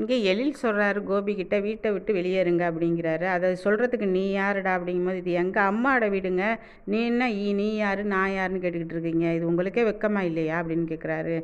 இங்கே எழில் சொல்கிறாரு கோபிக்கிட்ட வீட்டை விட்டு வெளியேறுங்க அப்படிங்கிறாரு. அதை சொல்கிறதுக்கு நீ யாருடா அப்படிங்கும்போது இது எங்கள் அம்மாவோட வீடுங்க. நீ என்ன ஈ நீ யார் நான் யாருன்னு கேட்டுக்கிட்டு இருக்கீங்க. இது உங்களுக்கே வெக்கமா இல்லையா அப்படின்னு கேட்குறாரு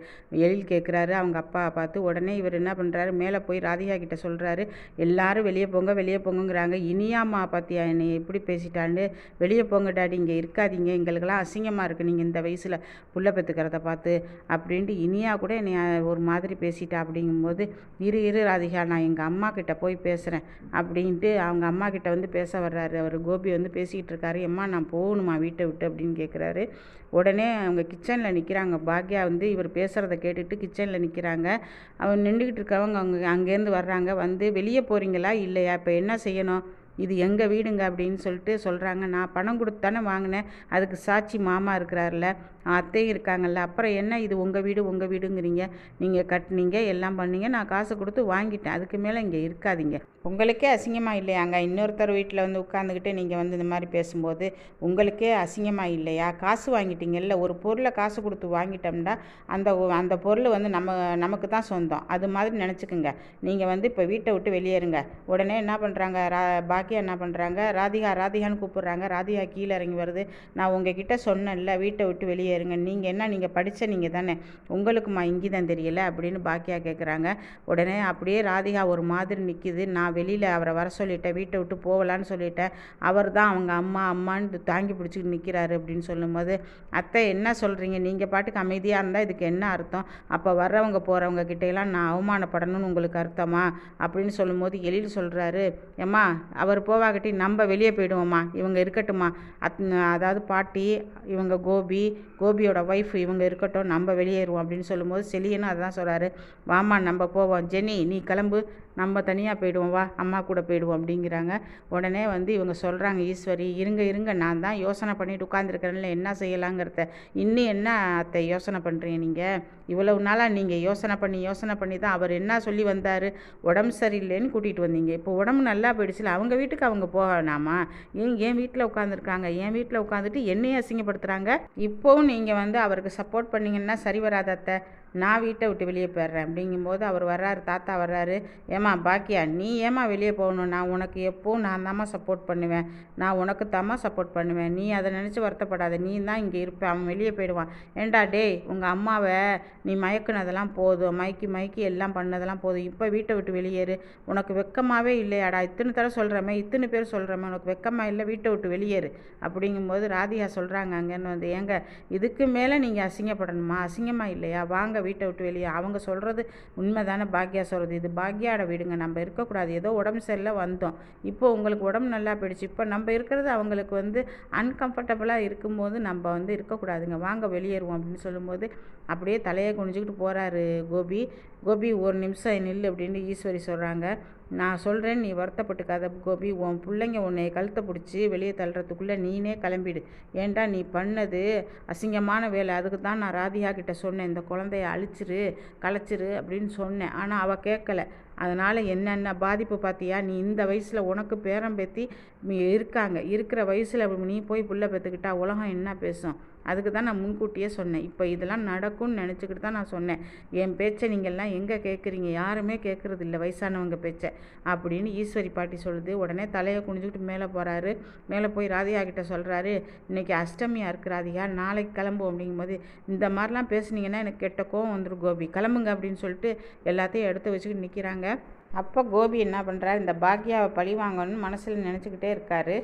எழில் கேட்குறாரு அவங்க அப்பா பார்த்து உடனே இவர் என்ன பண்ணுறாரு மேலே போய் ராதிகா கிட்ட சொல்கிறாரு எல்லாரும் வெளியே போங்க வெளியே போங்கங்கிறாங்க. இனியாம்மா பார்த்தியா என்னை எப்படி பேசிட்டான்னு வெளியே போங்க டாடி இங்கே இருக்காதீங்க. எங்களுக்கெல்லாம் அசிங்கமாக இருக்குது நீங்கள் இந்த வயசில் புள்ள பெற்றுக்கிறத பார்த்து அப்படின்ட்டு இனியா கூட என்னை ஒரு மாதிரி பேசிட்டா அப்படிங்கும்போது இரு இரு ராதிகா நான் எங்கள் அம்மா கிட்ட போய் பேசுகிறேன் அப்படின்ட்டு அவங்க அம்மா கிட்ட வந்து பேச வர்றாரு. அவர் கோபி வந்து பேசிக்கிட்டு இருக்காரு. எம்மா நான் போகணுமா வீட்டை விட்டு? அப்படின்னு கேட்குறாரு உடனே அவங்க கிச்சனில் நிற்கிறாங்க பாக்யா வந்து இவர் பேசுகிறத கேட்டுட்டு கிச்சனில் நிற்கிறாங்க அவன் நின்றுக்கிட்டு இருக்கவங்க அவங்க அங்கேருந்து வர்றாங்க. வந்து வெளியே போகிறீங்களா இல்லையா? இப்போ என்ன செய்யணும்? இது எங்கள் வீடுங்க அப்படின்னு சொல்லிட்டு சொல்கிறாங்க நான் பணம் கொடுத்து தானே வாங்கினேன். அதுக்கு சாட்சி மாமா இருக்கிறாருல. அத்தையும் இருக்காங்கல்ல. அப்புறம் என்ன இது உங்கள் வீடு உங்கள் வீடுங்கிறீங்க. நீங்கள் கட்டினீங்க எல்லாம் பண்ணீங்க. நான் காசு கொடுத்து வாங்கிட்டேன். அதுக்கு மேலே இங்கே இருக்காதீங்க. உங்களுக்கே அசிங்கமாக இல்லையாங்க? இன்னொருத்தர் வீட்டில் வந்து உட்காந்துக்கிட்டு நீங்கள் வந்து இந்த மாதிரி பேசும்போது உங்களுக்கே அசிங்கமாக இல்லையா? காசு வாங்கிட்டீங்கல்ல. ஒரு பொருளை காசு கொடுத்து வாங்கிட்டோம்னா அந்த அந்த பொருள் வந்து நம்ம நமக்கு தான் சொந்தம். அது மாதிரி நினச்சிக்கோங்க. நீங்கள் வந்து இப்போ வீட்டை விட்டு வெளியேறுங்க. உடனே என்ன பண்ணுறாங்க ரா ராக்கியா என்ன பண்ணுறாங்க ராதிகா ராதிகான்னு கூப்பிட்றாங்க. ராதிகா கீழே இறங்கி வருது. நான் உங்ககிட்ட சொன்னேன்ல வீட்டை விட்டு வெளியேறுங்க நீங்கள் என்ன நீங்கள் படித்த நீங்கள் தானே. உங்களுக்குமா இங்கிதம் தெரியல அப்படின்னு பாக்கியா கேட்குறாங்க உடனே அப்படியே ராதிகா ஒரு மாதிரி நிற்கிது நான் வெளியில் அவரை வர சொல்லிட்டேன். வீட்டை விட்டு போகலான்னு சொல்லிட்டேன். அவர் தான் அவங்க அம்மா அம்மான்னு தாங்கி பிடிச்சிட்டு நிற்கிறாரு அப்படின்னு சொல்லும்போது அத்தை என்ன சொல்கிறீங்க நீங்கள் பாட்டுக்கு அமைதியாக இருந்தால் இதுக்கு என்ன அர்த்தம்? அப்போ வர்றவங்க போகிறவங்க கிட்டையெல்லாம் நான் அவமானப்படணும்னு உங்களுக்கு அர்த்தமா? அப்படின்னு சொல்லும்போது எழில் சொல்கிறாரு ஏம்மா அவர் அவர் போவாகட்டி நம்ம வெளியே போயிடுவோம்மா. இவங்க இருக்கட்டும்மா. அத் அதாவது பாட்டி இவங்க கோபி கோபியோட ஒய்ஃப் இவங்க இருக்கட்டும் நம்ம வெளியேறுவோம் அப்படின்னு சொல்லும்போது செலியனும் அதான் சொல்கிறாரு வாமா நம்ம போவோம். ஜெனி நீ கிளம்பு. நம்ம தனியாக போயிடுவோம். வா அம்மா கூட போயிடுவோம். அப்படிங்கிறாங்க. உடனே வந்து இவங்க சொல்கிறாங்க ஈஸ்வரி இருங்க இருங்க. நான் தான் யோசனை பண்ணிட்டு உட்காந்துருக்கிறேன்ல என்ன செய்யலாங்கிறத. இன்னும் என்ன அத்தை யோசனை பண்ணுறீங்க நீங்கள் இவ்வளவு நாளாக நீங்கள் யோசனை பண்ணி யோசனை பண்ணி தான் அவர் என்ன சொல்லி வந்தார்? உடம்பு சரியில்லைன்னு கூட்டிகிட்டு வந்தீங்க. இப்போ உடம்பு நல்லா போயிடுச்சுல. அவங்க வீட்டுக்கு அவங்க போகணாமா ஏன் என் வீட்டில் உட்காந்துருக்காங்க என் வீட்டில் உட்காந்துட்டு என்னையும் அசிங்கப்படுத்துகிறாங்க இப்போவும் நீங்கள் வந்து அவருக்கு சப்போர்ட் பண்ணிங்கன்னா சரி வராத அத்தை. நான் வீட்டை விட்டு வெளியே போயிடுறேன். அப்படிங்கும்போது அவர் வர்றாரு தாத்தா வர்றாரு. ஏம்மா பாக்கியா நீ ஏம்மா வெளியே போகணும்? நான் உனக்கு எப்போவும் நான் தாம்மா சப்போர்ட் பண்ணுவேன். நான் உனக்கு தாம்மா சப்போர்ட் பண்ணுவேன். நீ அதை நினச்சி வருத்தப்படாத. நீ தான் இங்கே இருப்ப. அவன் வெளியே போயிடுவான். ஏண்டா டேய் உங்கள் அம்மாவை நீ மயக்குனதெல்லாம் போதும். மயக்கி மயக்கி எல்லாம் பண்ணதெல்லாம் போதும். இப்போ வீட்டை விட்டு வெளியேறு. உனக்கு வெக்கமாகவே இல்லையாடா. இத்தனை தடவை சொல்கிறமே இத்தனை பேர் சொல்கிறோமே உனக்கு வெக்கமாக இல்லை வீட்டை விட்டு வெளியேறு. அப்படிங்கும்போது ராதிகா சொல்கிறாங்க அங்கேன்னு வந்து ஏங்க இதுக்கு மேலே நீங்கள் அசிங்கப்படணுமா? அசிங்கமாக இல்லையா? வாங்க வீட்டை விட்டு வெளியே. அவங்க சொல்கிறது உண்மை தானே பாக்யா சொல்கிறது இது பாக்யாட வீடுங்க. நம்ம இருக்கக்கூடாது. ஏதோ உடம்பு சரியில்லை வந்தோம். இப்போ உங்களுக்கு உடம்பு நல்லா போயிடுச்சு. இப்போ நம்ம இருக்கிறது அவங்களுக்கு வந்து அன்கம்ஃபர்டபுளாக இருக்கும்போது நம்ம வந்து இருக்கக்கூடாதுங்க. வாங்க வெளியேறுவோம் அப்படின்னு சொல்லும்போது அப்படியே தலையை குனிஞ்சிக்கிட்டு போகிறாரு கோபி. கோபி ஒரு நிமிஷம் நில் அப்படின்னு ஈஸ்வரி சொல்கிறாங்க நான் சொல்கிறேன் நீ வருத்தப்பட்டுக்காத கோபி. உன் பிள்ளைங்க உன்னை கழுத்தை பிடிச்சி வெளியே தள்ளுறதுக்குள்ளே நீனே கிளம்பிடு. ஏன்டா நீ பண்ணது அசிங்கமான வேலை. அதுக்கு தான் நான் ராதிகா கிட்ட சொன்னேன் இந்த குழந்தைய அழிச்சிரு களைச்சிரு அப்படின்னு சொன்னேன். ஆனால் அவள் கேட்கல அதனால் என்னென்ன பாதிப்பு பார்த்தியா நீ இந்த வயசில் உனக்கு பேரம் பேத்தி இருக்காங்க. இருக்கிற வயசில் நீ போய் புள்ள பெற்றுக்கிட்டா உலகம் என்ன பேசும்? அதுக்கு தான் நான் முன்கூட்டியே சொன்னேன். இப்போ இதெல்லாம் நடக்கும்னு நினச்சிக்கிட்டு தான் நான் சொன்னேன். என் பேச்சை நீங்கள்லாம் எங்கே கேட்குறீங்க? யாருமே கேட்குறது இல்லை வயசானவங்க பேச்சை. அப்படின்னு ஈஸ்வரி பாட்டி சொல்லுது. உடனே தலையை குனிஞ்சுக்கிட்டு மேலே போகிறாரு மேலே போய் ராதிகா கிட்ட சொல்கிறாரு இன்றைக்கி அஷ்டமியாக இருக்கு ராதிகா. நாளைக்கு கிளம்பும் அப்படிங்கும்போது இந்த மாதிரிலாம் பேசுனீங்கன்னா எனக்கு கெட்ட கோவம் வந்துடும் கோபி. கிளம்புங்க. அப்படின்னு சொல்லிட்டு எல்லாத்தையும் எடுத்து வச்சுக்கிட்டு நிற்கிறாங்க அப்போ கோபி என்ன பண்ணுறாரு இந்த பாக்யாவை பழி வாங்கணும்னு மனசில் நினச்சிக்கிட்டே இருக்காரு.